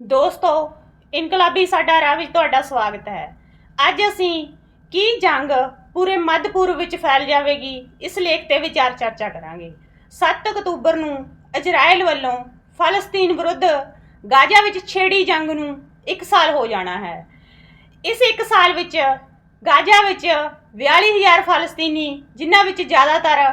ਦੋਸਤੋ, ਇਨਕਲਾਬੀ ਸਾਡਾ ਰਾਹ ਵਿੱਚ ਤੁਹਾਡਾ ਸਵਾਗਤ ਹੈ। ਅੱਜ ਅਸੀਂ ਕੀ ਜੰਗ ਪੂਰੇ ਮੱਧ ਪੂਰਬ ਵਿੱਚ ਫੈਲ ਜਾਵੇਗੀ, ਇਸ ਲੇਖ ਤੇ ਵਿਚਾਰ ਚਰਚਾ ਕਰਾਂਗੇ। 7 ਅਕਤੂਬਰ ਨੂੰ ਇਜ਼ਰਾਈਲ ਵੱਲੋਂ ਫਲਸਤੀਨ ਵਿਰੁੱਧ ਗਾਜ਼ਾ ਵਿੱਚ ਛੇੜੀ ਜੰਗ ਨੂੰ 1 ਸਾਲ ਹੋ ਜਾਣਾ ਹੈ। ਇਸ 1 ਸਾਲ ਵਿੱਚ ਗਾਜ਼ਾ ਵਿੱਚ 42000 ਫਲਸਤੀਨੀ, ਜਿਨ੍ਹਾਂ ਵਿੱਚ ਜ਼ਿਆਦਾਤਰ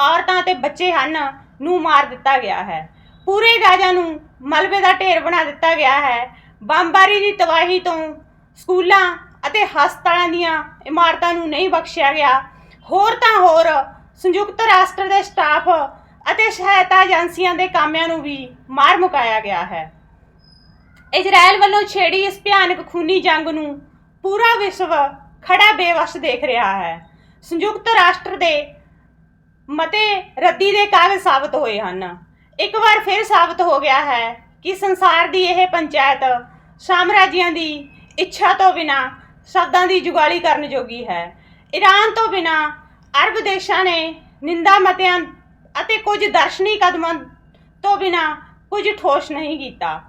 ਔਰਤਾਂ ਅਤੇ ਬੱਚੇ ਹਨ, ਨੂੰ ਮਾਰ ਦਿੱਤਾ ਗਿਆ ਹੈ। ਪੂਰੇ ਗਾਜ਼ਾ ਨੂੰ ਮਲਬੇ ਦਾ ਢੇਰ ਬਣਾ ਦਿੱਤਾ ਗਿਆ ਹੈ। ਬੰਬਾਰੀ ਦੀ ਤਬਾਹੀ ਤੋਂ ਸਕੂਲਾਂ ਅਤੇ ਹਸਪਤਾਲਾਂ ਦੀਆਂ ਇਮਾਰਤਾਂ ਨੂੰ ਨਹੀਂ ਬਖਸ਼ਿਆ ਗਿਆ। ਹੋਰ ਤਾਂ ਹੋਰ, ਸੰਯੁਕਤ ਰਾਸ਼ਟਰ ਦੇ ਸਟਾਫ ਅਤੇ ਸਹਾਇਤਾ ਏਜੰਸੀਆਂ ਦੇ ਕਾਮਿਆਂ ਨੂੰ ਵੀ ਮਾਰ ਮੁਕਾਇਆ ਗਿਆ ਹੈ। ਇਜ਼ਰਾਈਲ ਵੱਲੋਂ ਛੇੜੀ ਇਸ ਭਿਆਨਕ ਖੂਨੀ ਜੰਗ ਨੂੰ ਪੂਰਾ ਵਿਸ਼ਵ ਖੜਾ ਬੇਵਸ ਦੇਖ ਰਿਹਾ ਹੈ। ਸੰਯੁਕਤ ਰਾਸ਼ਟਰ ਦੇ ਮਤੇ ਰੱਦੀ ਦੇ ਕਾਗਜ਼ ਸਾਬਤ ਹੋਏ ਹਨ। ਇੱਕ ਵਾਰ ਫਿਰ ਸਾਬਤ ਹੋ ਗਿਆ ਹੈ ਕਿ ਸੰਸਾਰ ਦੀ ਇਹ ਪੰਚਾਇਤ ਸਾਮਰਾਜਿਆਂ ਦੀ ਇੱਛਾ ਤੋਂ ਬਿਨਾ ਸ਼ਬਦਾਂ ਦੀ ਜੁਗਾਲੀ ਕਰਨ ਯੋਗੀ ਹੈ। ਈਰਾਨ ਤੋਂ ਬਿਨਾ ਅਰਬ ਦੇਸ਼ਾਂ ਨੇ ਨਿੰਦਾ ਮਤਿਆਂ ਅਤੇ ਕੁਝ ਦਰਸ਼ਨੀ ਕਦਮਾਂ ਤੋਂ ਬਿਨਾ ਕੁਝ ਠੋਸ ਨਹੀਂ ਕੀਤਾ।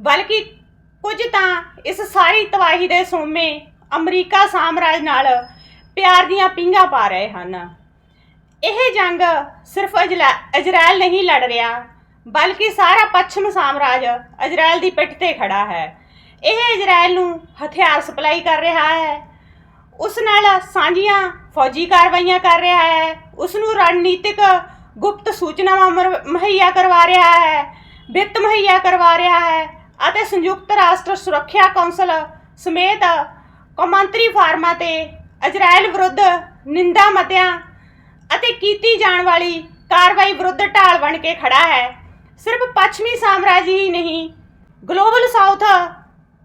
ਬਲਕਿ ਕੁਝ ਤਾਂ ਇਸ ਸਾਰੀ ਤਬਾਹੀ ਦੇ ਸੋਮੇ ਅਮਰੀਕਾ ਸਾਮਰਾਜ ਨਾਲ ਪਿਆਰ ਦੀਆਂ ਪਿੰਗਾ ਪਾ ਰਹੇ ਹਨ। ਇਹ ਜੰਗ ਸਿਰਫ ਇਜਲਾ- ਇਜ਼ਰਾਈਲ ਨਹੀਂ ਲੜ ਰਿਹਾ, ਬਲਕਿ ਸਾਰਾ ਪੱਛਮ ਸਾਮਰਾਜ ਇਜ਼ਰਾਈਲ ਦੀ ਪਿੱਠ ਤੇ ਖੜਾ ਹੈ। ਇਹ ਇਜ਼ਰਾਈਲ ਨੂੰ ਹਥਿਆਰ ਸਪਲਾਈ ਕਰ ਰਿਹਾ ਹੈ। ਉਸ ਨਾਲ ਸਾਂਝੀਆਂ ਫੌਜੀ ਕਾਰਵਾਈਆਂ ਕਰ ਰਿਹਾ ਹੈ। ਉਸ ਨੂੰ ਰਣਨੀਤਿਕ ਗੁਪਤ ਸੂਚਨਾਵਾਂ ਮੁਹੱਈਆ ਕਰਵਾ ਰਿਹਾ ਹੈ, ਵਿੱਤ ਮੁਹੱਈਆ ਕਰਵਾ ਰਿਹਾ ਹੈ ਅਤੇ ਸੰਯੁਕਤ ਰਾਸ਼ਟਰ ਸੁਰੱਖਿਆ ਕੌਂਸਲ ਸਮੇਤ ਕੌਮਾਂਤਰੀ ਫਾਰਮਾਂ ਤੇ ਇਜ਼ਰਾਈਲ ਵਿਰੁੱਧ ਨਿੰਦਾ ਮਤਿਆਂ ਅਤੇ ਕੀਤੀ ਜਾਣ ਵਾਲੀ ਕਾਰਵਾਈ ਵਿਰੁੱਧ ਢਾਲ ਬਣ ਕੇ ਖੜਾ ਹੈ। ਸਿਰਫ ਪੱਛਮੀ ਸਾਮਰਾਜ ਹੀ ਨਹੀਂ, ਗਲੋਬਲ ਸਾਊਥ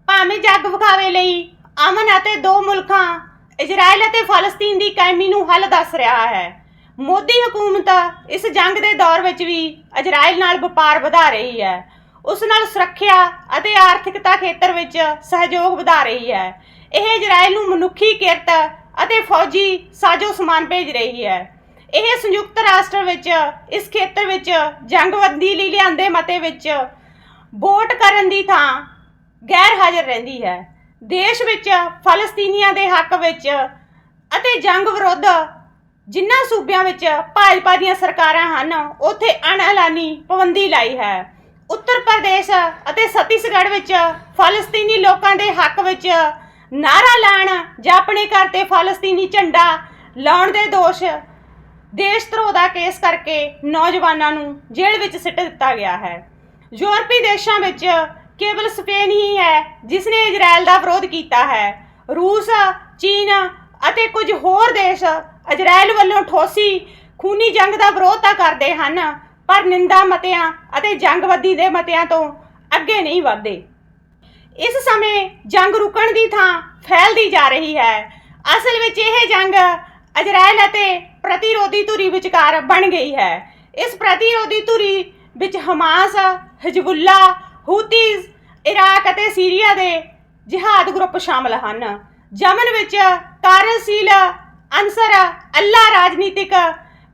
ਭਾਵੇਂ ਜੱਗ ਵਿਖਾਵੇ ਲਈ ਅਮਨ ਅਤੇ ਦੋ ਮੁਲਕਾਂ ਇਜ਼ਰਾਈਲ ਅਤੇ ਫਲਸਤੀਨ ਦੀ ਕਾਇਮੀ ਨੂੰ ਹੱਲ ਦੱਸ ਰਿਹਾ ਹੈ। ਮੋਦੀ ਹਕੂਮਤ ਇਸ ਜੰਗ ਦੇ ਦੌਰ ਵਿੱਚ ਵੀ ਇਜ਼ਰਾਈਲ ਨਾਲ ਵਪਾਰ ਵਧਾ ਰਹੀ ਹੈ। ਉਸ ਨਾਲ ਸੁਰੱਖਿਆ ਅਤੇ ਆਰਥਿਕਤਾ ਖੇਤਰ ਵਿੱਚ ਸਹਿਯੋਗ ਵਧਾ ਰਹੀ ਹੈ। ਇਹ ਇਜ਼ਰਾਈਲ ਨੂੰ ਮਨੁੱਖੀ ਕਿਰਤ ਅਤੇ ਫੌਜੀ ਸਾਜੋ ਸਮਾਨ ਭੇਜ ਰਹੀ ਹੈ। ਇਹ ਸੰਯੁਕਤ ਰਾਸ਼ਟਰ ਵਿੱਚ, ਇਸ ਖੇਤਰ ਵਿੱਚ ਜੰਗਬੰਦੀ ਲਈ ਲਿਆਂਦੇ ਮਤੇ ਵਿੱਚ ਵੋਟ ਕਰਨ ਦੀ ਥਾਂ ਗੈਰ ਹਾਜ਼ਰ ਰਹਿੰਦੀ ਹੈ। ਦੇਸ਼ ਵਿੱਚ ਫਲਸਤੀਨੀਆਂ ਦੇ ਹੱਕ ਵਿੱਚ ਅਤੇ ਜੰਗ ਵਿਰੁੱਧ ਜਿਨ੍ਹਾਂ ਸੂਬਿਆਂ ਵਿੱਚ ਭਾਜਪਾ ਦੀਆਂ ਸਰਕਾਰਾਂ ਹਨ, ਉੱਥੇ ਅਣਐਲਾਨੀ ਪਾਬੰਦੀ ਲਾਈ ਹੈ। ਉੱਤਰ ਪ੍ਰਦੇਸ਼ ਅਤੇ ਛੱਤੀਸਗੜ੍ਹ ਵਿੱਚ ਫਲਸਤੀਨੀ ਲੋਕਾਂ ਦੇ ਹੱਕ ਵਿੱਚ ਨਾਰਾ ਲਾਣ ਜਾਂ ਆਪਣੇ ਘਰ ਤੇ ਫਲਸਤੀਨੀ ਝੰਡਾ ਲਾਉਣ ਦੇ ਦੋਸ਼ ਦੇਸ਼ ਧਰੋਹ ਦਾ ਕੇਸ ਕਰਕੇ ਨੌਜਵਾਨਾਂ ਨੂੰ ਜੇਲ੍ਹ ਵਿੱਚ ਸਿੱਟ ਦਿੱਤਾ ਗਿਆ ਹੈ। ਯੂਰਪੀ ਦੇਸ਼ਾਂ ਵਿੱਚ ਕੇਵਲ ਸਪੇਨ ਹੀ ਹੈ ਜਿਸ ਨੇ ਇਜ਼ਰਾਈਲ ਦਾ ਵਿਰੋਧ ਕੀਤਾ ਹੈ। ਰੂਸ, ਚੀਨ ਅਤੇ ਕੁਝ ਹੋਰ ਦੇਸ਼ ਇਜ਼ਰਾਈਲ ਵੱਲੋਂ ਠੋਸੀ, ਖੂਨੀ ਜੰਗ ਦਾ ਵਿਰੋਧ ਤਾਂ ਕਰਦੇ ਹਨ, ਪਰ ਨਿੰਦਾ ਮਤਿਆਂ ਅਤੇ ਜੰਗਬੱਦੀ ਦੇ ਮਤਿਆਂ ਤੋਂ ਅੱਗੇ ਨਹੀਂ ਵਧਦੇ। ਇਸ ਸਮੇਂ ਜੰਗ ਰੁਕਣ ਦੀ ਥਾਂ ਫੈਲਦੀ ਜਾ ਰਹੀ ਹੈ। ਅਸਲ ਵਿੱਚ ਇਹ ਜੰਗ ਇਜ਼ਰਾਈਲ ਅਤੇ ਪ੍ਰਤੀਰੋਧੀ ਧੁਰੀ ਵਿਚਕਾਰ ਬਣ ਗਈ ਹੈ। ਇਸ ਪ੍ਰਤੀਰੋਧੀ ਧੁਰੀ ਵਿੱਚ ਹਮਾਸ, ਹਜ਼ਬੁੱਲਾ, ਹੂਤੀਜ਼, ਇਰਾਕ ਅਤੇ ਸੀਰੀਆ ਦੇ ਜਿਹਾਦ ਗਰੁੱਪ ਸ਼ਾਮਲ ਹਨ। ਯਮਨ ਵਿੱਚ ਕਾਰਜਸ਼ੀਲ ਅਨਸਰ, ਅੱਲਾ ਰਾਜਨੀਤਿਕ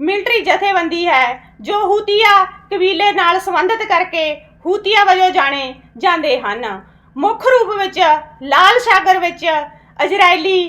ਮਿਲਟਰੀ ਜਥੇਬੰਦੀ ਹੈ, ਜੋ ਹੂਤੀਆ ਕਬੀਲੇ ਨਾਲ ਸੰਬੰਧਿਤ ਕਰਕੇ ਹੂਤੀਆ ਵਜੋਂ ਜਾਣੇ ਜਾਂਦੇ ਹਨ। ਮੁੱਖ ਰੂਪ ਵਿੱਚ ਲਾਲ ਸਾਗਰ ਵਿੱਚ ਇਜ਼ਰਾਈਲੀ,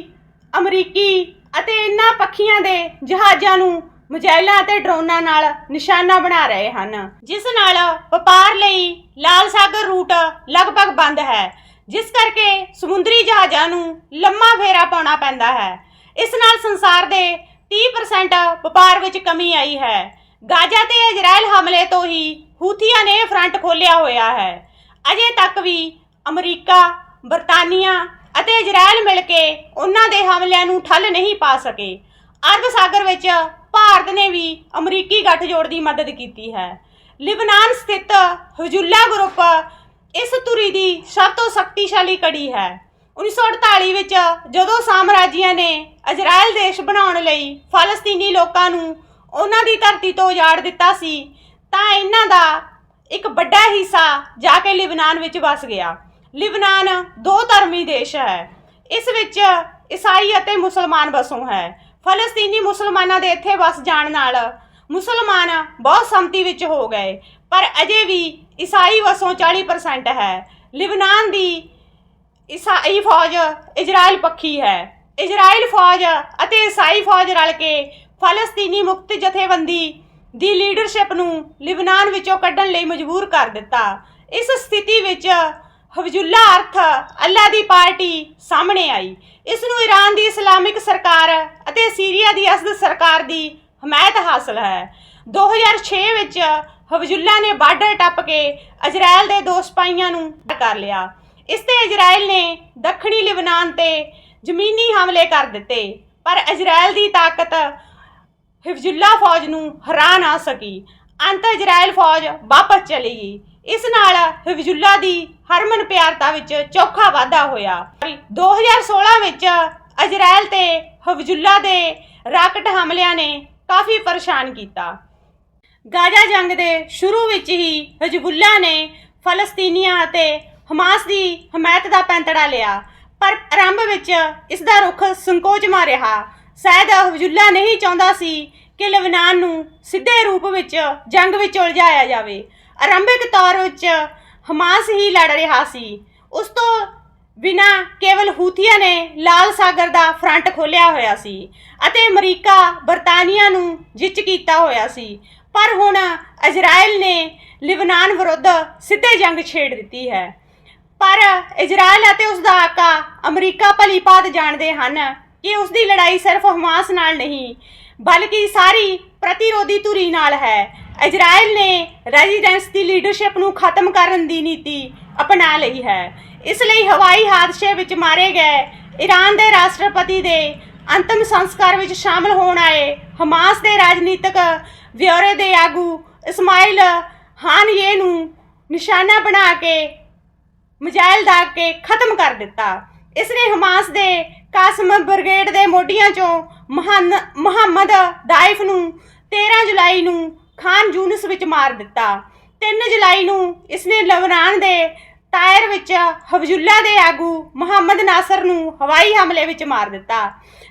ਅਮਰੀਕੀ ਅਤੇ ਇਨ੍ਹਾਂ ਪੱਖੀਆਂ ਦੇ ਜਹਾਜ਼ਾਂ ਨੂੰ ਮਿਜ਼ਾਈਲਾਂ ਅਤੇ ਡਰੋਨਾਂ ਨਾਲ ਨਿਸ਼ਾਨਾ ਬਣਾ ਰਹੇ ਹਨ। ਜਿਸ ਨਾਲ ਵਪਾਰ ਲਈ ਲਾਲ ਸਾਗਰ ਰੂਟ ਲਗਭਗ ਬੰਦ ਹੈ। ਜਿਸ ਕਰਕੇ ਸਮੁੰਦਰੀ ਜਹਾਜ਼ਾਂ ਨੂੰ ਲੰਮਾ ਫੇਰਾ ਪਾਉਣਾ ਪੈਂਦਾ ਹੈ। ਇਸ ਨਾਲ ਸੰਸਾਰ ਦੇ 30% ਵਪਾਰ ਵਿੱਚ ਕਮੀ ਆਈ ਹੈ। ਗਾਜ਼ਾ ਤੇ ਇਜ਼ਰਾਈਲ ਹਮਲੇ ਤੋਂ ਹੀ ਹੂਥੀਆਂ ਨੇ ਫਰੰਟ ਖੋਲ੍ਹਿਆ ਹੋਇਆ ਹੈ। ਅਜੇ ਤੱਕ ਵੀ ਅਮਰੀਕਾ, ਬਰਤਾਨੀਆ ਅਤੇ ਇਜ਼ਰਾਈਲ ਮਿਲ ਕੇ ਉਹਨਾਂ ਦੇ ਹਮਲਿਆਂ ਨੂੰ ਠੱਲ ਨਹੀਂ ਪਾ ਸਕੇ। ਅਰਬ ਸਾਗਰ ਵਿੱਚ ਭਾਰਤ ਨੇ ਵੀ ਅਮਰੀਕੀ ਗੱਠਜੋੜ ਦੀ ਮਦਦ ਕੀਤੀ ਹੈ। ਲਿਬਨਾਨ ਸਥਿਤ ਹਜੁੱਲਾ ਗਰੁੱਪ ਇਸ ਧੁਰੀ ਦੀ ਸਭ ਤੋਂ ਸ਼ਕਤੀਸ਼ਾਲੀ ਕੜੀ ਹੈ। 1948 ਵਿੱਚ ਜਦੋਂ ਸਾਮਰਾਜੀਆਂ ਨੇ ਇਜ਼ਰਾਈਲ ਦੇਸ਼ ਬਣਾਉਣ ਲਈ ਫਲਸਤੀਨੀ ਲੋਕਾਂ ਨੂੰ ਉਹਨਾਂ ਦੀ ਧਰਤੀ ਤੋਂ ਉਜਾੜ ਦਿੱਤਾ ਸੀ, ਤਾਂ ਇਹਨਾਂ ਦਾ ਇੱਕ ਵੱਡਾ ਹਿੱਸਾ ਜਾ ਕੇ ਲਿਬਨਾਨ ਵਿੱਚ ਵਸ ਗਿਆ। ਲਿਬਨਾਨ ਦੋ ਧਰਮੀ ਦੇਸ਼ ਹੈ। ਇਸ ਵਿੱਚ ਈਸਾਈ ਅਤੇ ਮੁਸਲਮਾਨ ਵਸੋਂ ਹੈ। ਫਲਸਤੀਨੀ ਮੁਸਲਮਾਨਾਂ ਦੇ ਇੱਥੇ ਵਸ ਜਾਣ ਨਾਲ ਮੁਸਲਮਾਨ ਬਹੁਤ ਸੰਮਤੀ ਵਿੱਚ ਹੋ ਗਏ, ਪਰ ਅਜੇ ਵੀ ਈਸਾਈ ਵਸੋਂ 40% ਹੈ। ਲਿਬਨਾਨ ਦੀ ਈਸਾਈ ਫੌਜ ਇਜ਼ਰਾਈਲ ਪੱਖੀ ਹੈ। ਇਜ਼ਰਾਈਲ ਫੌਜ ਅਤੇ ਈਸਾਈ ਫੌਜ ਰਲ ਕੇ ਫਲਸਤੀਨੀ ਮੁਕਤ ਜਥੇਬੰਦੀ ਦੀ ਲੀਡਰਸ਼ਿਪ ਨੂੰ ਲਿਬਨਾਨ ਵਿੱਚੋਂ ਕੱਢਣ ਲਈ ਮਜਬੂਰ ਕਰ ਦਿੱਤਾ। ਇਸ ਸਥਿਤੀ ਵਿੱਚ ਹਵਜੁੱਲਾ ਅਰਥ ਅੱਲਾ ਦੀ ਪਾਰਟੀ ਸਾਹਮਣੇ ਆਈ। ਇਸ ਨੂੰ ਈਰਾਨ ਦੀ ਇਸਲਾਮਿਕ ਸਰਕਾਰ ਅਤੇ ਸੀਰੀਆ ਦੀ ਅਸਦ ਸਰਕਾਰ ਦੀ ਹਮਾਇਤ ਹਾਸਲ ਹੈ। 2006 ਵਿੱਚ ਹਵਜੁੱਲਾ ਨੇ ਬਾਰਡਰ ਟੱਪ ਕੇ ਇਜ਼ਰਾਈਲ ਦੇ ਦੋ ਸਿਪਾਹੀਆਂ ਨੂੰ ਕਰ ਲਿਆ। ਇਸ ਤੇ ਇਜ਼ਰਾਈਲ ਨੇ ਦੱਖਣੀ ਲਿਬਨਾਨ ਤੇ ਜ਼ਮੀਨੀ ਹਮਲੇ ਕਰ ਦਿੱਤੇ, ਪਰ ਇਜ਼ਰਾਈਲ ਦੀ ਤਾਕਤ ਹਿਫਜ਼ੁੱਲਾ ਫੌਜ ਨੂੰ ਹਰਾ ਨਾ ਸਕੀ। ਅੰਤ ਇਜ਼ਰਾਈਲ ਫੌਜ ਵਾਪਸ ਚਲੀ ਗਈ। ਇਸ ਨਾਲ ਹਿਫਜ਼ੁੱਲਾ ਦੀ ਹਰਮਨ ਪਿਆਰਤਾ ਵਿੱਚ ਚੌਖਾ ਵਾਧਾ ਹੋਇਆ। 2016 ਵਿੱਚ ਇਜ਼ਰਾਈਲ ਤੇ ਹਿਫਜ਼ੁੱਲਾ ਦੇ ਰਾਕਟ ਹਮਲਿਆਂ ਨੇ ਕਾਫੀ ਪਰੇਸ਼ਾਨ ਕੀਤਾ। ਗਾਜ਼ਾ ਜੰਗ ਦੇ ਸ਼ੁਰੂ ਵਿੱਚ ਹੀ ਹਜਬੁੱਲਾ ਨੇ ਫਲਸਤੀਨੀਆਂ ਅਤੇ ਹਮਾਸ ਦੀ ਹਮਾਇਤ ਦਾ ਪੈਂਤੜਾ ਲਿਆ, ਪਰ ਆਰੰਭ ਵਿੱਚ ਇਸ ਦਾ ਰੁਖ ਸੰਕੋਚਮਾ ਰਿਹਾ। ਸ਼ਾਇਦ ਹਫਜ਼ੁੱਲਾ ਨਹੀਂ ਚਾਹੁੰਦਾ ਸੀ ਕਿ ਲਬਨਾਨ ਨੂੰ ਸਿੱਧੇ ਰੂਪ ਵਿੱਚ ਜੰਗ ਵਿੱਚ ਉਲਝਾਇਆ ਜਾਵੇ। ਆਰੰਭਿਕ ਤੌਰ ਵਿੱਚ ਹਮਾਸ ਹੀ ਲੜ ਰਿਹਾ ਸੀ। ਉਸ ਤੋਂ ਬਿਨਾ ਕੇਵਲ ਹੂਥੀਆਂ ਨੇ ਲਾਲ ਸਾਗਰ ਦਾ ਫਰੰਟ ਖੋਲਿਆ ਹੋਇਆ ਸੀ ਅਤੇ ਅਮਰੀਕਾ ਬਰਤਾਨੀਆ ਨੂੰ ਜਿੱਚ ਕੀਤਾ ਹੋਇਆ ਸੀ। ਪਰ ਹੁਣ ਇਜ਼ਰਾਈਲ ਨੇ ਲਿਬਨਾਨ ਵਿਰੁੱਧ ਸਿੱਧੇ ਜੰਗ ਛੇੜ ਦਿੱਤੀ ਹੈ। ਪਰ ਇਜ਼ਰਾਈਲ ਅਤੇ ਉਸ ਦਾ ਆਕਾ ਅਮਰੀਕਾ ਭਲੀਭਾਤ ਜਾਣਦੇ ਹਨ ਕਿ ਉਸ ਦੀ ਲੜਾਈ ਸਿਰਫ ਹਮਾਸ ਨਾਲ ਨਹੀਂ, ਬਲਕਿ ਸਾਰੀ ਪ੍ਰਤੀਰੋਧੀ ਧੁਰੀ ਨਾਲ ਹੈ। ਇਜ਼ਰਾਈਲ ਨੇ ਰੈਜ਼ੀਡੈਂਸ ਦੀ ਲੀਡਰਸ਼ਿਪ ਨੂੰ ਖਤਮ ਕਰਨ ਦੀ ਨੀਤੀ ਅਪਣਾ ਲਈ ਹੈ। ਇਸ ਲਈ ਹਵਾਈ ਹਾਦਸੇ ਵਿੱਚ ਮਾਰੇ ਗਏ ਈਰਾਨ ਦੇ ਰਾਸ਼ਟਰਪਤੀ ਦੇ ਅੰਤਮ ਸੰਸਕਾਰ ਵਿੱਚ ਸ਼ਾਮਲ ਹੋਣ ਆਏ ਹਮਾਸ ਦੇ ਰਾਜਨੀਤਿਕ ਵਿਅਰੇ ਦੇ ਆਗੂ ਇਸਮਾਇਲ ਹਾਨੀਏ ਨੂੰ ਨਿਸ਼ਾਨਾ ਬਣਾ ਕੇ ਮਿਜ਼ਾਈਲ ਦਾਗ ਕੇ ਖਤਮ ਕਰ ਦਿੱਤਾ। ਇਸ ਨੇ ਹਮਾਸ ਦੇ ਕਾਸਮ ਬ੍ਰਿਗੇਡ ਦੇ ਮੋਢੀਆਂ ਚੋਂ ਮਹਾਨ ਮੁਹੰਮਦ ਦਾਇਫ ਨੂੰ 13 ਜੁਲਾਈ ਨੂੰ ਖਾਨ ਯੂਨਸ ਵਿੱਚ ਮਾਰ ਦਿੱਤਾ। 3 ਜੁਲਾਈ ਨੂੰ ਇਸਨੇ ਲਬਨਾਨ ਦੇ ਤਾਇਰ ਵਿੱਚ ਹਵਜੁੱਲਾ ਦੇ ਆਗੂ ਮੁਹੰਮਦ ਨਾਸਰ ਨੂੰ ਹਵਾਈ ਹਮਲੇ ਵਿੱਚ ਮਾਰ ਦਿੱਤਾ।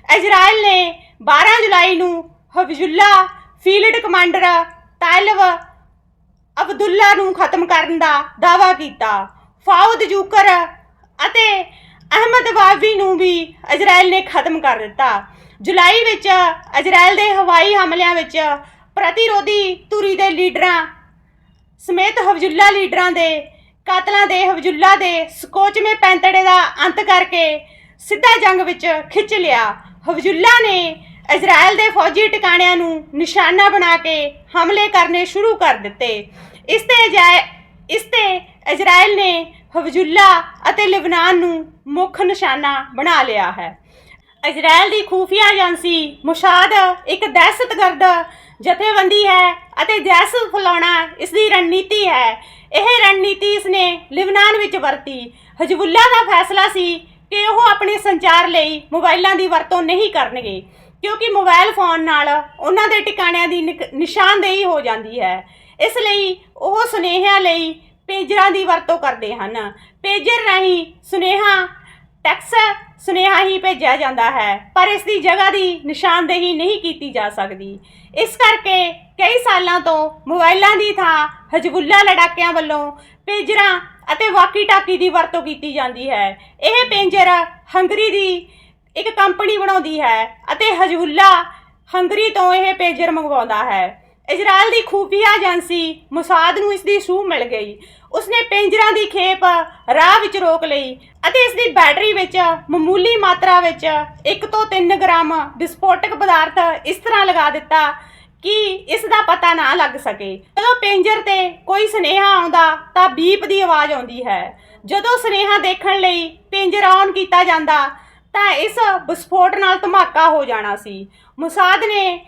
ਇਜ਼ਰਾਈਲ ਨੇ 12 ਜੁਲਾਈ ਨੂੰ ਹਫਜ਼ੁੱਲਾ ਫੀਲਡ ਕਮਾਂਡਰ ਤਾਇਲਵ ਅਬਦੁੱਲਾ ਨੂੰ ਖਤਮ ਕਰਨ ਦਾ ਦਾਅਵਾ ਕੀਤਾ। ਫਾਉਦ ਜੂਕਰ ਅਤੇ ਅਹਿਮਦ ਵਾਵੀ ਨੂੰ ਵੀ ਇਜ਼ਰਾਈਲ ਨੇ ਖਤਮ ਕਰ ਦਿੱਤਾ। ਜੁਲਾਈ ਵਿੱਚ ਇਜ਼ਰਾਈਲ ਦੇ ਹਵਾਈ ਹਮਲਿਆਂ ਵਿੱਚ ਪ੍ਰਤੀਰੋਧੀ ਧੁਰੀ ਦੇ ਲੀਡਰਾਂ ਸਮੇਤ ਹਵਜੁੱਲਾ ਲੀਡਰਾਂ ਦੇ, ਕਾਤਲਾਂ ਦੇ, ਹਵਜੁੱਲਾ ਦੇ ਸਕੋਚਵੇਂ ਪੈਂਤੜੇ ਦਾ ਅੰਤ ਕਰਕੇ ਸਿੱਧਾ ਜੰਗ ਵਿੱਚ ਖਿੱਚ ਲਿਆ। ਹਵਜੁੱਲਾ ਨੇ ਇਜ਼ਰਾਈਲ ਦੇ ਫੌਜੀ ਟਿਕਾਣਿਆਂ ਨੂੰ ਨਿਸ਼ਾਨਾ ਬਣਾ ਕੇ ਹਮਲੇ ਕਰਨੇ ਸ਼ੁਰੂ ਕਰ ਦਿੱਤੇ। ਇਸ ਤੇ ਇਜਾ- ਇਸ ਤੇ ਇਜ਼ਰਾਈਲ ਨੇ ਹਵਜੁੱਲਾ ਅਤੇ ਲਿਬਨਾਨ ਨੂੰ ਮੁੱਖ ਨਿਸ਼ਾਨਾ ਬਣਾ ਲਿਆ ਹੈ। ਇਜ਼ਰਾਈਲ ਦੀ ਖੂਫੀਆ ਏਜੰਸੀ ਮੁਸ਼ਾਦ ਇੱਕ ਦਹਿਸ਼ਤਗਰਦ ਜਥੇਬੰਦੀ ਹੈ ਅਤੇ ਦਹਿਸ਼ਤ ਫੈਲਾਉਣਾ ਇਸ ਦੀ ਰਣਨੀਤੀ ਹੈ। ਇਹ ਰਣਨੀਤੀ ਇਸ ਨੇ ਲਿਬਨਾਨ ਵਿੱਚ ਵਰਤੀ। ਹਜਬੁੱਲਾ ਦਾ ਫੈਸਲਾ ਸੀ ਕਿ ਉਹ ਆਪਣੇ ਸੰਚਾਰ ਲਈ ਮੋਬਾਈਲਾਂ ਦੀ ਵਰਤੋਂ ਨਹੀਂ ਕਰਨਗੇ, ਕਿਉਂਕਿ ਮੋਬਾਈਲ ਫੋਨ ਨਾਲ ਉਹਨਾਂ ਦੇ ਟਿਕਾਣਿਆਂ ਦੀ ਨਿਕ- ਨਿਸ਼ਾਨਦੇਹੀ ਹੋ ਜਾਂਦੀ ਹੈ। ਇਸ ਲਈ ਉਹ ਸੁਨੇਹਿਆਂ ਲਈ ਪੇਜਰਾਂ ਦੀ ਵਰਤੋਂ ਕਰਦੇ ਹਨ। ਪੇਜਰ ਰਾਹੀਂ ਸੁਨੇਹਾ, ਟੈਕਸ ਸੁਨੇਹਾ ਹੀ ਭੇਜਿਆ ਜਾਂਦਾ ਹੈ, ਪਰ ਇਸ ਦੀ ਜਗ੍ਹਾ ਦੀ ਨਿਸ਼ਾਨਦੇਹੀ ਨਹੀਂ ਕੀਤੀ ਜਾ ਸਕਦੀ। ਇਸ ਕਰਕੇ ਕਈ ਸਾਲਾਂ ਤੋਂ ਮੋਬਾਈਲਾਂ ਦੀ ਥਾਂ ਹਜਬੁੱਲਾ ਲੜਾਕਿਆਂ ਵੱਲੋਂ ਪੇਜਰਾਂ ਅਤੇ ਵਾਕੀ ਟਾਕੀ ਦੀ ਵਰਤੋਂ ਕੀਤੀ ਜਾਂਦੀ ਹੈ। ਇਹ ਪੇਂਜਰ ਹੰਗਰੀ ਦੀ ਇੱਕ ਕੰਪਨੀ ਬਣਾਉਂਦੀ ਹੈ ਅਤੇ ਹਜਬੁੱਲਾ ਹੰਗਰੀ ਤੋਂ ਇਹ ਪੇਜਰ ਮੰਗਵਾਉਂਦਾ ਹੈ। ਇਜ਼ਰਾਈਲ ਦੀ ਖੂਫੀਆ ਏਜੰਸੀ ਮੁਸਾਦ ਨੂੰ ਇਸ ਦੀ ਸੂਹ ਮਿਲ ਗਈ। ਉਸਨੇ ਪੇਂਜਰਾਂ ਦੀ ਖੇਪ ਰਾਹ ਵਿੱਚ ਰੋਕ ਲਈ ਅਤੇ ਇਸ ਦੀ ਬੈਟਰੀ ਵਿੱਚ ਮਾਮੂਲੀ ਮਾਤਰਾ ਵਿੱਚ 1 ਤੋਂ 3 ਗ੍ਰਾਮ ਵਿਸਫੋਟਕ ਪਦਾਰਥ ਇਸ ਤਰ੍ਹਾਂ ਲਗਾ ਦਿੱਤਾ ਕਿ ਇਸ ਦਾ ਪਤਾ ਨਾ ਲੱਗ ਸਕੇ। ਜਦੋਂ ਪੇਂਜਰ ਤੇ ਕੋਈ ਸੁਨੇਹਾ ਆਉਂਦਾ ਤਾਂ ਬੀਪ ਦੀ ਆਵਾਜ਼ ਆਉਂਦੀ ਹੈ। ਜਦੋਂ ਸੁਨੇਹਾ ਦੇਖਣ ਲਈ ਪੇਂਜਰ ਔਨ ਕੀਤਾ ਜਾਂਦਾ ਤਾਂ ਇਸ ਵਿਸਫੋਟ ਨਾਲ ਧਮਾਕਾ ਹੋ ਜਾਣਾ ਸੀ। ਮੁਸਾਦ ਨੇ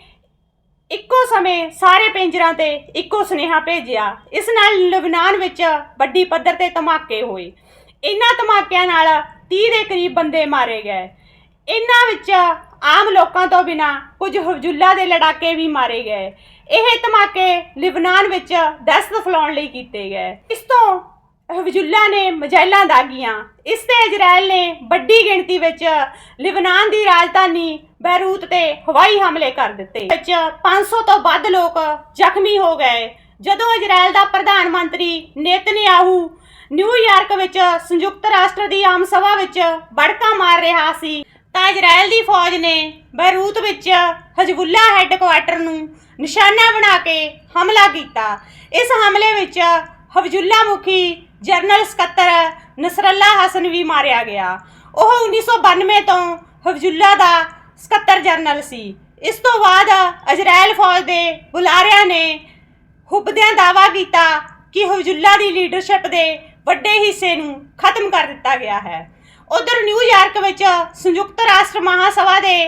ਇੱਕੋ ਸਮੇਂ ਸਾਰੇ ਪਿੰਜਰਾਂ ਤੇ ਇੱਕੋ ਸੁਨੇਹਾ ਭੇਜਿਆ। ਇਸ ਨਾਲ ਲਬਨਾਨ ਵਿੱਚ ਵੱਡੀ ਪੱਧਰ ਤੇ ਧਮਾਕੇ ਹੋਏ। ਇਨ੍ਹਾਂ ਧਮਾਕਿਆਂ ਨਾਲ 30 ਦੇ ਕਰੀਬ ਬੰਦੇ ਮਾਰੇ ਗਏ। ਇਨ੍ਹਾਂ ਵਿੱਚ ਆਮ ਲੋਕਾਂ ਤੋਂ ਬਿਨਾ ਕੁਝ ਹਵਜੁੱਲਾ ਦੇ ਲੜਾਕੇ ਵੀ ਮਾਰੇ ਗਏ। ਇਹ ਧਮਾਕੇ ਲਿਬਨਾਨ ਵਿੱਚ ਦਹਿਸ਼ਤ ਫੈਲਾਉਣ ਲਈ ਕੀਤੇ ਗਏ। ਇਸ ਤੋਂ ਹਵਜੁੱਲਾ ਨੇ ਮਜਾਇਲਾਂ ਦਾਗੀਆਂ। ਇਸ ਤੇ ਇਜ਼ਰਾਈਲ ਨੇ ਵੱਡੀ ਗਿਣਤੀ ਵਿੱਚ ਲਿਬਨਾਨ ਦੀ ਰਾਜਧਾਨੀ ਬੈਰੂਤ ਤੇ ਹਵਾਈ ਹਮਲੇ ਕਰ ਦਿੱਤੇ। ਵਿੱਚ 500 ਤੋਂ ਵੱਧ ਲੋਕ ਜ਼ਖਮੀ ਹੋ ਗਏ। ਜਦੋਂ ਇਜ਼ਰਾਈਲ ਦਾ ਪ੍ਰਧਾਨ ਮੰਤਰੀ ਨੇਤਨਯਾਹੂ ਨਿਊਯਾਰਕ ਵਿੱਚ ਸੰਯੁਕਤ ਰਾਸ਼ਟਰ ਦੀ ਆਮ ਸਭਾ ਵਿੱਚ ਬੜਕਾ ਮਾਰ ਰਿਹਾ ਸੀ, ਤਾਂ ਇਜ਼ਰਾਈਲ ਦੀ ਫੌਜ ਨੇ ਬੈਰੂਤ ਵਿੱਚ ਹਜਬੁੱਲਾ ਹੈੱਡਕੁਆਰਟਰ ਨੂੰ ਨਿਸ਼ਾਨਾ ਬਣਾ ਕੇ ਹਮਲਾ ਕੀਤਾ। ਇਸ ਹਮਲੇ ਵਿੱਚ ਹਵਜੁੱਲਾ ਮੁਖੀ ਜਨਰਲ ਸਕੱਤਰ ਨਸਰੱਲਾ ਹਸਨ ਵੀ ਮਾਰਿਆ ਗਿਆ। ਉਹ 1992 ਤੋਂ ਹਫਜ਼ੁੱਲਾ ਦਾ ਸਕੱਤਰ ਜਨਰਲ ਸੀ। ਇਸ ਤੋਂ ਬਾਅਦ ਇਜ਼ਰਾਈਲ ਫੌਜ ਦੇ ਬੁਲਾਰਿਆਂ ਨੇ ਹੁਬਦਿਆਂ ਦਾਵਾ ਕੀਤਾ ਕਿ ਹਫਜ਼ੁੱਲਾ ਦੀ ਲੀਡਰਸ਼ਿਪ ਦੇ ਵੱਡੇ ਹਿੱਸੇ ਨੂੰ ਖਤਮ ਕਰ ਦਿੱਤਾ ਗਿਆ ਹੈ। ਉਧਰ ਨਿਊਯਾਰਕ ਵਿੱਚ ਸੰਯੁਕਤ ਰਾਸ਼ਟਰ ਮਹਾਸਭਾ ਦੇ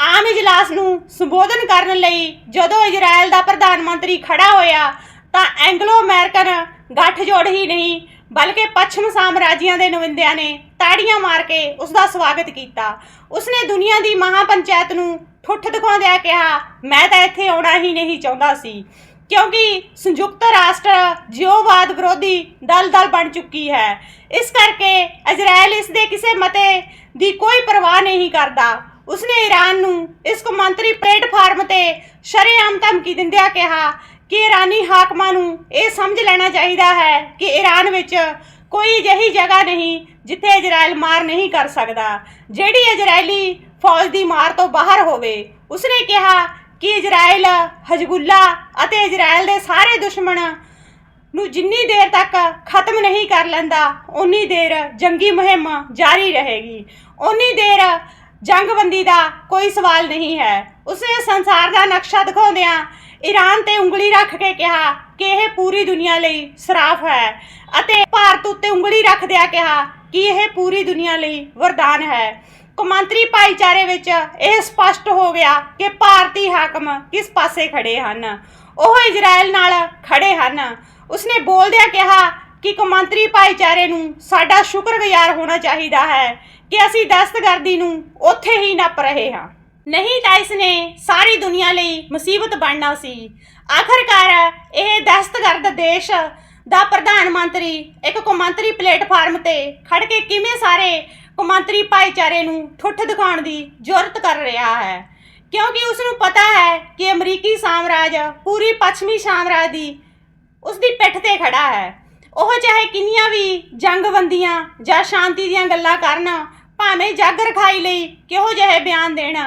ਆਮ ਇਜਲਾਸ ਨੂੰ ਸੰਬੋਧਨ ਕਰਨ ਲਈ ਜਦੋਂ ਇਜ਼ਰਾਈਲ ਦਾ ਪ੍ਰਧਾਨ ਮੰਤਰੀ ਖੜਾ ਹੋਇਆ ਤਾਂ ਐਂਗਲੋ ਅਮਰੀਕਨ ਗੱਠਜੋੜ ਹੀ ਨਹੀਂ, ਬਲਕਿ ਪੱਛਮ ਸਾਮਰਾਜੀਆਂ ਦੇ ਨੁਮਾਇੰਦਿਆਂ ਨੇ ਤਾੜੀਆਂ ਮਾਰ ਕੇ ਉਸ ਦਾ ਸਵਾਗਤ ਕੀਤਾ। ਉਸਨੇ ਦੁਨੀਆ ਦੀ ਮਹਾਪੰਚਾਇਤ ਨੂੰ ਠੁੱਠ ਦਿਖਾਉਂਦਿਆਂ ਕਿਹਾ, ਮੈਂ ਤਾਂ ਇੱਥੇ ਆਉਣਾ ਹੀ ਨਹੀਂ ਚਾਹੁੰਦਾ ਸੀ, ਕਿਉਂਕਿ ਸੰਯੁਕਤ ਰਾਸ਼ਟਰ ਜਿਉਵਾਦ ਵਿਰੋਧੀ ਦਲ-ਦਲ ਬਣ ਚੁੱਕੀ ਹੈ। ਇਸ ਕਰਕੇ ਇਜ਼ਰਾਈਲ ਇਸ ਦੇ ਕਿਸੇ ਮਤੇ ਦੀ ਕੋਈ ਪਰਵਾਹ ਨਹੀਂ ਕਰਦਾ। ਉਸਨੇ ਈਰਾਨ ਨੂੰ ਇਸ ਕੌਮਾਂਤਰੀ ਪਲੇਟਫਾਰਮ ਤੇ ਸ਼ਰੇਆਮ ਧਮਕੀ ਦਿੰਦਿਆਂ ਕਿਹਾ ਕਿ ਇਰਾਨੀ ਹਾਕਮਾਂ ਨੂੰ ਇਹ ਸਮਝ ਲੈਣਾ ਚਾਹੀਦਾ ਹੈ ਕਿ ਈਰਾਨ ਵਿੱਚ ਕੋਈ ਅਜਿਹੀ ਜਗ੍ਹਾ ਨਹੀਂ ਜਿੱਥੇ ਇਜ਼ਰਾਈਲ ਮਾਰ ਨਹੀਂ ਕਰ ਸਕਦਾ। ਜਿਹੜੀ ਇਜ਼ਰਾਈਲੀ ਫੌਜ ਦੀ ਮਾਰ ਤੋਂ ਬਾਹਰ ਹੋਵੇ, ਉਸਨੇ ਕਿਹਾ ਕਿ ਇਜ਼ਰਾਈਲ ਹਜਬੁੱਲਾ ਅਤੇ ਇਜ਼ਰਾਈਲ ਦੇ ਸਾਰੇ ਦੁਸ਼ਮਣ ਨੂੰ ਜਿੰਨੀ ਦੇਰ ਤੱਕ ਖਤਮ ਨਹੀਂ ਕਰ ਲੈਂਦਾ ਉਨੀ ਦੇਰ ਜੰਗੀ ਮੁਹਿੰਮ ਜਾਰੀ ਰਹੇਗੀ। ਉਨੀ ਦੇਰ ਜੰਗਬੰਦੀ ਦਾ ਕੋਈ ਸਵਾਲ ਨਹੀਂ ਹੈ। ਉਸਨੇ ਸੰਸਾਰ ਦਾ ਨਕਸ਼ਾ ਦਿਖਾਉਂਦਿਆਂ ਈਰਾਨ ਤੇ ਉਂਗਲੀ ਰੱਖ ਕੇ ਕਿਹਾ ਕਿ ਇਹ ਪੂਰੀ ਦੁਨੀਆ ਲਈ ਸਰਾਫ ਹੈ ਅਤੇ ਭਾਰਤ ਉੱਤੇ ਉਂਗਲੀ ਰੱਖਦਿਆਂ ਕਿਹਾ ਕਿ ਇਹ ਪੂਰੀ ਦੁਨੀਆ ਲਈ ਵਰਦਾਨ ਹੈ। ਕੌਮਾਂਤਰੀ ਭਾਈਚਾਰੇ ਵਿੱਚ ਇਹ ਸਪਸ਼ਟ ਹੋ ਗਿਆ ਕਿ ਭਾਰਤੀ ਹਾਕਮ ਕਿਸ ਪਾਸੇ ਖੜੇ ਹਨ। ਉਹ ਇਜ਼ਰਾਈਲ ਨਾਲ ਖੜੇ ਹਨ। ਉਸਨੇ ਬੋਲਦਿਆਂ ਕਿਹਾ ਕਿ ਕੌਮਾਂਤਰੀ ਭਾਈਚਾਰੇ ਨੂੰ ਸਾਡਾ ਸ਼ੁਕਰਗੁਜ਼ਾਰ ਹੋਣਾ ਚਾਹੀਦਾ ਹੈ ਕਿ ਅਸੀਂ ਦਸਤਗਰਦੀ ਨੂੰ ਉੱਥੇ ਹੀ ਨੱਪ ਰਹੇ ਹਾਂ। ਨਹੀਂ ਤਾਂ ਇਸਨੇ ਸਾਰੀ ਦੁਨੀਆ ਲਈ ਮੁਸੀਬਤ ਬਣਨਾ ਸੀ। ਆਖਰਕਾਰ ਇਹ ਦਹਿਸ਼ਤਗਰਦ ਦੇਸ਼ ਦਾ ਪ੍ਰਧਾਨ ਮੰਤਰੀ, ਇੱਕ ਕੌਮਾਂਤਰੀ ਪਲੇਟਫਾਰਮ ਤੇ ਖੜ ਕੇ ਕਿਵੇਂ ਸਾਰੇ ਕੌਮਾਂਤਰੀ ਭਾਈਚਾਰੇ ਨੂੰ ਠੁੱਠ ਦਿਖਾਉਣ ਦੀ ਜ਼ਰੂਰਤ ਕਰ ਰਿਹਾ ਹੈ? ਕਿਉਂਕਿ ਉਸ ਨੂੰ ਪਤਾ ਹੈ ਕਿ ਅਮਰੀਕੀ ਸਾਮਰਾਜ ਪੂਰੀ ਪੱਛਮੀ ਸਾਮਰਾਜ ਦੀ ਉਸ ਦੀ ਪਿੱਠ ਤੇ ਖੜਾ ਹੈ। ਉਹ ਚਾਹੇ ਕਿੰਨੀਆਂ ਵੀ ਜੰਗਬੰਦੀਆਂ ਜਾਂ ਸ਼ਾਂਤੀ ਦੀਆਂ ਗੱਲਾਂ ਕਰਨ, ਭਾਵੇਂ ਜੱਗ ਰਖਾਈ ਲਈ ਕਿਹੋ ਜਿਹੇ ਬਿਆਨ ਦੇਣ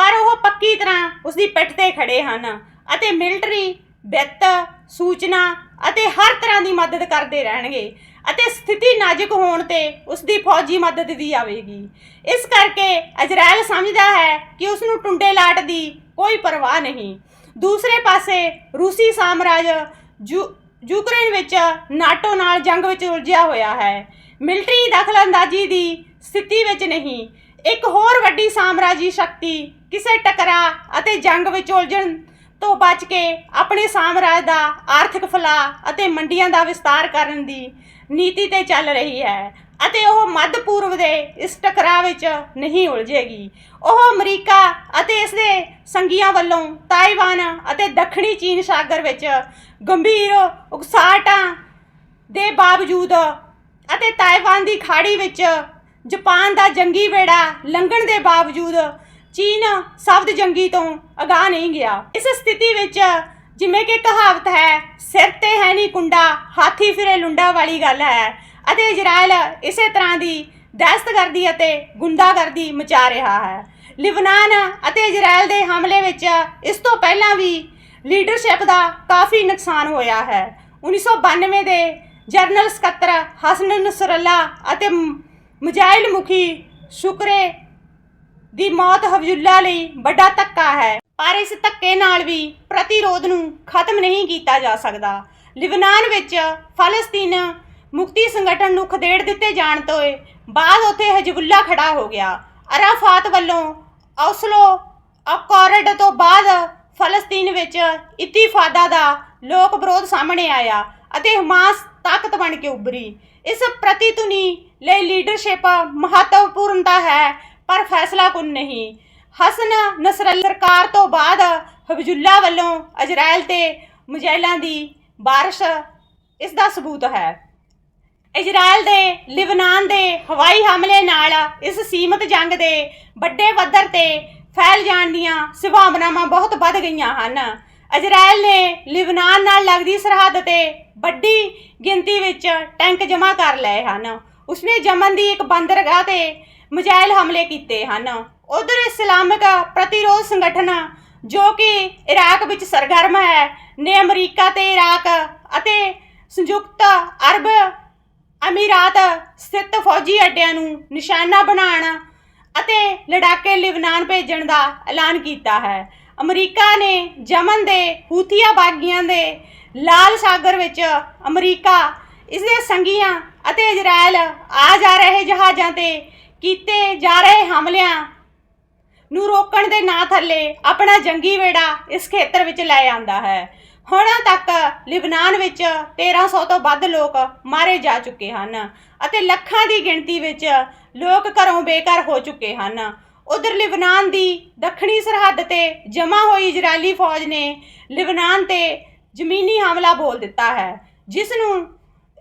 ਪਰ ਉਹ ਪੱਕੀ ਤਰ੍ਹਾਂ ਉਸ ਦੀ ਪਿੱਠ ਤੇ ਖੜੇ ਹਨ ਅਤੇ ਮਿਲਟਰੀ, ਵਿੱਤ, ਸੂਚਨਾ ਅਤੇ ਹਰ ਤਰ੍ਹਾਂ ਦੀ ਮਦਦ ਕਰਦੇ ਰਹਿਣਗੇ ਅਤੇ ਸਥਿਤੀ ਨਾਜ਼ੁਕ ਹੋਣ ਤੇ ਉਸ ਦੀ ਫੌਜੀ ਮਦਦ ਵੀ ਆਵੇਗੀ। ਇਸ ਕਰਕੇ ਅਜਰਾਇਲ ਸਮਝਦਾ ਹੈ ਕਿ ਉਸ ਨੂੰ ਟੁੰਡੇ ਲਾਟ ਦੀ ਕੋਈ ਪਰਵਾਹ ਨਹੀਂ। ਦੂਸਰੇ ਪਾਸੇ ਰੂਸੀ ਸਾਮਰਾਜ ਯੂ, ਯੂਕਰੇਨ ਵਿੱਚ ਨਾਟੋ ਨਾਲ ਜੰਗ ਵਿੱਚ ਉਲਝਿਆ ਹੋਇਆ ਹੈ। ਮਿਲਟਰੀ ਦਖਲਅੰਦਾਜ਼ੀ ਦੀ ਸਥਿਤੀ ਵਿੱਚ ਨਹੀਂ ਇੱਕ ਹੋਰ ਵੱਡੀ ਸਾਮਰਾਜੀ ਸ਼ਕਤੀ ਕਿਸੇ ਟਕਰਾਅ ਅਤੇ ਜੰਗ ਵਿੱਚ ਉਲਝਣ ਤੋਂ ਬਚ ਕੇ ਆਪਣੇ ਸਾਮਰਾਜ ਦਾ ਆਰਥਿਕ ਫਲਾਅ ਅਤੇ ਮੰਡੀਆਂ ਦਾ ਵਿਸਤਾਰ ਕਰਨ ਦੀ ਨੀਤੀ ਤੇ ਚੱਲ ਰਹੀ ਹੈ ਅਤੇ ਉਹ ਮੱਧ ਪੂਰਬ ਦੇ ਇਸ ਟਕਰਾਅ ਵਿੱਚ ਨਹੀਂ ਉਲਝੇਗੀ। ਉਹ ਅਮਰੀਕਾ ਅਤੇ ਇਸ ਦੇ ਸੰਗੀਆਂ ਵੱਲੋਂ ਤਾਈਵਾਨ ਅਤੇ ਦੱਖਣੀ ਚੀਨ ਸਾਗਰ ਵਿੱਚ ਗੰਭੀਰ ਉਕਸਾਹਟਾਂ ਦੇ ਬਾਵਜੂਦ ਅਤੇ ਤਾਈਵਾਨ ਦੀ ਖਾੜੀ ਵਿੱਚ ਜਾਪਾਨ ਦਾ ਜੰਗੀ ਵੇੜਾ ਲੰਘਣ ਦੇ ਬਾਵਜੂਦ ਚੀਨ ਸ਼ਬਦ ਜੰਗੀ ਤੋਂ ਅਗਾਹ ਨਹੀਂ ਗਿਆ। ਇਸ ਸਥਿਤੀ ਵਿੱਚ ਜਿਵੇਂ ਕਿ ਕਹਾਵਤ ਹੈ, ਸਿਰ ਤੇ ਹੈ ਨਹੀਂ ਕੁੰਡਾ, ਹਾਥੀ ਫਿਰੇ ਲੁੰਡਾ ਵਾਲੀ ਗੱਲ ਹੈ ਅਤੇ ਇਜ਼ਰਾਈਲ ਇਸੇ ਤਰ੍ਹਾਂ ਦੀ ਦਹਿਸ਼ਤਗਰਦੀ ਅਤੇ ਗੁੰਡਾਗਰਦੀ ਮਚਾ ਰਿਹਾ ਹੈ। ਲਿਬਨਾਨ ਅਤੇ ਇਜ਼ਰਾਈਲ ਦੇ ਹਮਲੇ ਵਿੱਚ ਇਸ ਤੋਂ ਪਹਿਲਾਂ ਵੀ ਲੀਡਰਸ਼ਿਪ ਦਾ ਕਾਫੀ ਨੁਕਸਾਨ ਹੋਇਆ ਹੈ। 1992 ਦੇ ਜਨਰਲ ਸਕੱਤਰ ਹਸਨ ਨਸਰੱਲਾ ਅਤੇ ਮੁਜਾਹਿਲ ਮੁਖੀ ਸ਼ੁਕਰੇ ਦੀ ਮੌਤ ਹਵਜੁੱਲਾ ਲਈ ਵੱਡਾ ਧੱਕਾ ਹੈ। ਪਰ ਇਸ ਧੱਕੇ ਨਾਲ ਵੀ ਪ੍ਰਤੀਰੋਧ ਨੂੰ ਖਤਮ ਨਹੀਂ ਕੀਤਾ ਜਾ ਸਕਦਾ। ਲਿਬਨਾਨ ਵਿੱਚ ਫਲਸਤੀਨ ਮੁਕਤੀ ਸੰਗਠਨ ਨੂੰ ਖਦੇੜ ਦਿੱਤੇ ਜਾਣ ਤੋਂ ਬਾਅਦ ਉੱਥੇ ਹਜਬੁੱਲਾ ਖੜਾ ਹੋ ਗਿਆ। ਅਰਾਫਾਤ ਵੱਲੋਂ ਔਸਲੋ ਅਕੋਰਡ ਤੋਂ ਬਾਅਦ ਫਲਸਤੀਨ ਵਿੱਚ ਇਤੀਫਾਦਾ ਦਾ ਲੋਕ ਵਿਰੋਧ ਸਾਹਮਣੇ ਆਇਆ ਅਤੇ ਹਮਾਸ ਤਾਕਤ ਬਣ ਕੇ ਉੱਭਰੀ। ਇਸ ਪ੍ਰਤੀਤੁਨੀ ਲਈ ਲੀਡਰਸ਼ਿਪ ਮਹੱਤਵਪੂਰਨਤਾ ਹੈ, ਪਰ ਫੈਸਲਾ ਕੁਨ ਨਹੀਂ। ਹਸਨ ਨਸਰੱਲਾ ਸਰਕਾਰ ਤੋਂ ਬਾਅਦ ਹਬਜੁੱਲਾ ਵੱਲੋਂ ਇਜ਼ਰਾਈਲ ਤੇ ਮੁਜਾਹਿਲਾਂ ਦੀ ਬਾਰਿਸ਼ ਇਸ ਦਾ ਸਬੂਤ ਹੈ। ਇਜ਼ਰਾਈਲ ਦੇ ਲਿਬਨਾਨ ਦੇ ਹਵਾਈ ਹਮਲੇ ਨਾਲ ਇਸ ਸੀਮਤ ਜੰਗ ਦੇ ਵੱਡੇ ਪੱਧਰ ਤੇ ਫੈਲ ਜਾਣ ਦੀਆਂ ਸੰਭਾਵਨਾਵਾਂ ਬਹੁਤ ਵੱਧ ਗਈਆਂ ਹਨ। ਇਜ਼ਰਾਈਲ ਨੇ ਲਿਬਨਾਨ ਨਾਲ ਲੱਗਦੀ ਸਰਹੱਦ ਤੇ ਵੱਡੀ ਗਿਣਤੀ ਵਿੱਚ ਟੈਂਕ ਜਮ੍ਹਾਂ ਕਰ ਲਏ ਹਨ। ਉਸਨੇ ਯਮਨ ਦੀ ਇੱਕ ਬੰਦਰਗਾਹ ਤੇ ਮਿਜ਼ਾਈਲ ਹਮਲੇ ਕੀਤੇ ਹਨ। ਉਧਰ ਇਸਲਾਮਿਕ ਪ੍ਰਤੀਰੋਧ ਸੰਗਠਨ, ਜੋ ਕਿ ਇਰਾਕ ਵਿੱਚ ਸਰਗਰਮ ਹੈ, ਨੇ ਅਮਰੀਕਾ ਤੇ ਇਰਾਕ ਅਤੇ ਸੰਯੁਕਤ ਅਰਬ ਅਮੀਰਾਤ ਸਥਿਤ ਫੌਜੀ ਅੱਡਿਆਂ ਨੂੰ ਨਿਸ਼ਾਨਾ ਬਣਾਉਣ ਅਤੇ ਲੜਾਕੇ ਲਿਬਨਾਨ ਭੇਜਣ ਦਾ ਐਲਾਨ ਕੀਤਾ ਹੈ। ਅਮਰੀਕਾ ਨੇ ਯਮਨ ਦੇ ਹੂਥੀਆ ਬਾਗੀਆਂ ਦੇ ਲਾਲ ਸਾਗਰ ਵਿੱਚ ਅਮਰੀਕਾ ਇਸ ਦੇ ਸੰਗੀਆਂ ਅਤੇ ਇਜ਼ਰਾਈਲ ਆ ਜਾ ਰਹੇ ਜਹਾਜ਼ਾਂ ਤੇ ਕੀਤੇ ਜਾ ਰਹੇ ਹਮਲਿਆਂ ਨੂੰ ਰੋਕਣ ਦੇ ਨਾਂ ਥੱਲੇ ਆਪਣਾ ਜੰਗੀ ਵੇੜਾ ਇਸ ਖੇਤਰ ਵਿੱਚ ਲੈ ਆਂਦਾ ਹੈ। ਹੁਣ ਤੱਕ ਲਿਬਨਾਨ ਵਿੱਚ 1300 ਤੋਂ ਵੱਧ ਲੋਕ ਮਾਰੇ ਜਾ ਚੁੱਕੇ ਹਨ ਅਤੇ ਲੱਖਾਂ ਦੀ ਗਿਣਤੀ ਵਿੱਚ ਲੋਕ ਘਰੋਂ ਬੇਘਰ ਹੋ ਚੁੱਕੇ ਹਨ। ਉਧਰ ਲਿਬਨਾਨ ਦੀ ਦੱਖਣੀ ਸਰਹੱਦ ਤੇ ਜਮ੍ਹਾਂ ਹੋਈ ਇਜ਼ਰਾਈਲੀ ਫੌਜ ਨੇ ਲਿਬਨਾਨ ਤੇ ਜ਼ਮੀਨੀ ਹਮਲਾ ਬੋਲ ਦਿੱਤਾ ਹੈ ਜਿਸ ਨੂੰ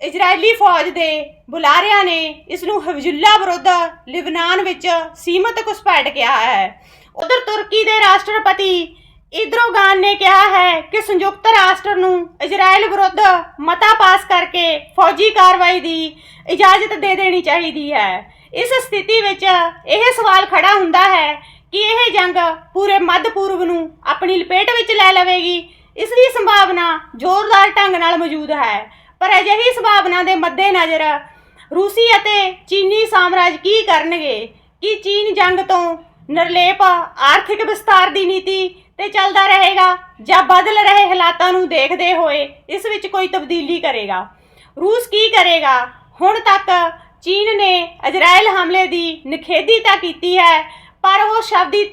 ਇਜ਼ਰਾਈਲੀ ਫੌਜ ਦੇ ਬੁਲਾਰਿਆਂ ਨੇ ਇਸ ਨੂੰ ਹਵਜੁੱਲਾ ਵਿਰੁੱਧ ਲਿਬਨਾਨ ਵਿੱਚ ਸੀਮਤ ਘੁਸਪੈਠ ਕਿਹਾ ਹੈ। ਉਧਰ ਤੁਰਕੀ ਦੇ ਰਾਸ਼ਟਰਪਤੀ ਇਦਰੋਗਾਨ ਨੇ ਕਿਹਾ ਹੈ ਕਿ ਸੰਯੁਕਤ ਰਾਸ਼ਟਰ ਨੂੰ ਇਜ਼ਰਾਈਲ ਵਿਰੁੱਧ ਮਤਾ ਪਾਸ ਕਰਕੇ ਫੌਜੀ ਕਾਰਵਾਈ ਦੀ ਇਜਾਜ਼ਤ ਦੇ ਦੇਣੀ ਚਾਹੀਦੀ ਹੈ। ਇਸ ਸਥਿਤੀ ਵਿੱਚ ਇਹ ਸਵਾਲ ਖੜਾ ਹੁੰਦਾ ਹੈ ਕਿ ਇਹ ਜੰਗ ਪੂਰੇ ਮੱਧ ਪੂਰਬ ਨੂੰ ਆਪਣੀ ਲਪੇਟ ਵਿੱਚ ਲੈ ਲਵੇਗੀ। ਇਸ ਦੀ ਸੰਭਾਵਨਾ ਜ਼ੋਰਦਾਰ ਢੰਗ ਨਾਲ ਮੌਜੂਦ ਹੈ। ਪਰ ਅਜਿਹੀ ਸੰਭਾਵਨਾ ਦੇ ਮੱਦੇਨਜ਼ਰ ਰੂਸੀ ਅਤੇ ਚੀਨੀ ਸਾਮਰਾਜ ਕੀ ਕਰਨਗੇ? ਕਿ ਚੀਨ ਜੰਗ ਤੋਂ ਨਿਰਲੇਪ ਆਰਥਿਕ ਵਿਸਤਾਰ ਦੀ ਨੀਤੀ ਤੇ ਚੱਲਦਾ ਰਹੇਗਾ ਜਾਂ ਬਦਲ ਰਹੇ ਹਾਲਾਤਾਂ ਨੂੰ ਦੇਖਦੇ ਹੋਏ ਇਸ ਵਿੱਚ ਕੋਈ ਤਬਦੀਲੀ ਕਰੇਗਾ? ਰੂਸ ਕੀ ਕਰੇਗਾ? ਹੁਣ ਤੱਕ ਚੀਨ ਨੇ ਇਜ਼ਰਾਈਲ ਹਮਲੇ ਦੀ ਨਿਖੇਧੀ ਤਾਂ ਕੀਤੀ ਹੈ, ਪਰ ਉਹ ਸ਼ਬਦੀ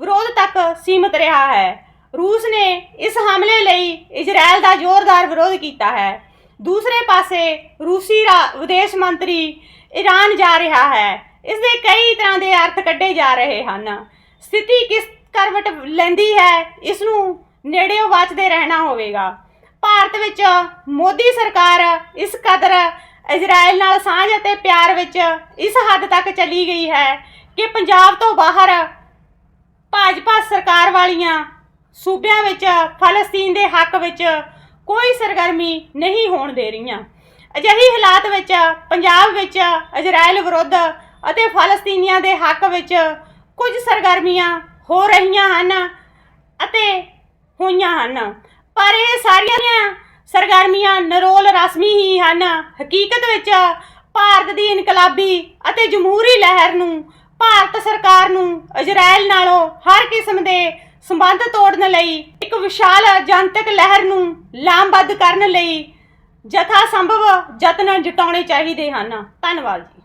ਵਿਰੋਧ ਤੱਕ ਸੀਮਿਤ ਰਿਹਾ ਹੈ। ਰੂਸ ਨੇ ਇਸ ਹਮਲੇ ਲਈ ਇਜ਼ਰਾਈਲ ਦਾ ਜ਼ੋਰਦਾਰ ਵਿਰੋਧ ਕੀਤਾ ਹੈ। ਦੂਸਰੇ ਪਾਸੇ ਰੂਸੀ ਰਾ- ਵਿਦੇਸ਼ ਮੰਤਰੀ ਈਰਾਨ ਜਾ ਰਿਹਾ ਹੈ। ਇਸ ਦੇ ਕਈ ਤਰ੍ਹਾਂ ਦੇ ਅਰਥ ਕੱਢੇ ਜਾ ਰਹੇ ਹਨ। ਸਥਿਤੀ ਕਿਸ ਕਰਵਟ ਲੈਂਦੀ ਹੈ, ਇਸ ਨੂੰ ਨੇੜਿਓਂ ਵਾਚਦੇ ਰਹਿਣਾ ਹੋਵੇਗਾ। ਭਾਰਤ ਵਿੱਚ ਮੋਦੀ ਸਰਕਾਰ ਇਸ ਕਦਰ ਇਜ਼ਰਾਈਲ ਨਾਲ ਸਾਂਝ ਅਤੇ ਪਿਆਰ ਵਿੱਚ ਇਸ ਹੱਦ ਤੱਕ ਚਲੀ ਗਈ ਹੈ ਕਿ ਪੰਜਾਬ ਤੋਂ ਬਾਹਰ ਭਾਜਪਾ ਸਰਕਾਰ ਵਾਲੀਆਂ ਸੂਬਿਆਂ ਵਿੱਚ, ਫਲਸਤੀਨ ਦੇ ਹੱਕ ਵਿੱਚ ਕੋਈ ਸਰਗਰਮੀ ਨਹੀਂ ਹੋਣ ਦੇ ਰਹੀਆਂ। ਅਜਿਹੀ ਹਾਲਾਤ ਵਿੱਚ ਪੰਜਾਬ ਵਿੱਚ ਇਜ਼ਰਾਈਲ ਵਿਰੁੱਧ ਅਤੇ ਫਲਸਤੀਨੀਆਂ ਦੇ ਹੱਕ ਵਿੱਚ ਕੁਝ ਸਰਗਰਮੀਆਂ ਹੋ ਰਹੀਆਂ ਹਨ ਅਤੇ ਹੋਈਆਂ ਹਨ। ਪਰ ਇਹ ਸਾਰੀਆਂ ਸਰਗਰਮੀਆਂ ਨਰੋਲ ਰਸਮੀ ਹੀ ਹਨ। ਹਕੀਕਤ ਵਿੱਚ ਭਾਰਤ ਦੀ ਇਨਕਲਾਬੀ ਅਤੇ ਜਮਹੂਰੀ ਲਹਿਰ ਨੂੰ, ਭਾਰਤ ਸਰਕਾਰ ਨੂੰ ਇਜ਼ਰਾਈਲ ਨਾਲੋਂ ਹਰ ਕਿਸਮ ਦੇ ਸੰਬੰਧ ਤੋੜਨ ਲਈ ਇੱਕ ਵਿਸ਼ਾਲ ਜਨਤਕ ਲਹਿਰ ਨੂੰ ਲਾਮਬੱਧ ਕਰਨ ਲਈ ਜਥਾ ਸੰਭਵ ਯਤਨ ਜਟਾਉਣੇ ਚਾਹੀਦੇ ਹਨ। ਧੰਨਵਾਦ ਜੀ।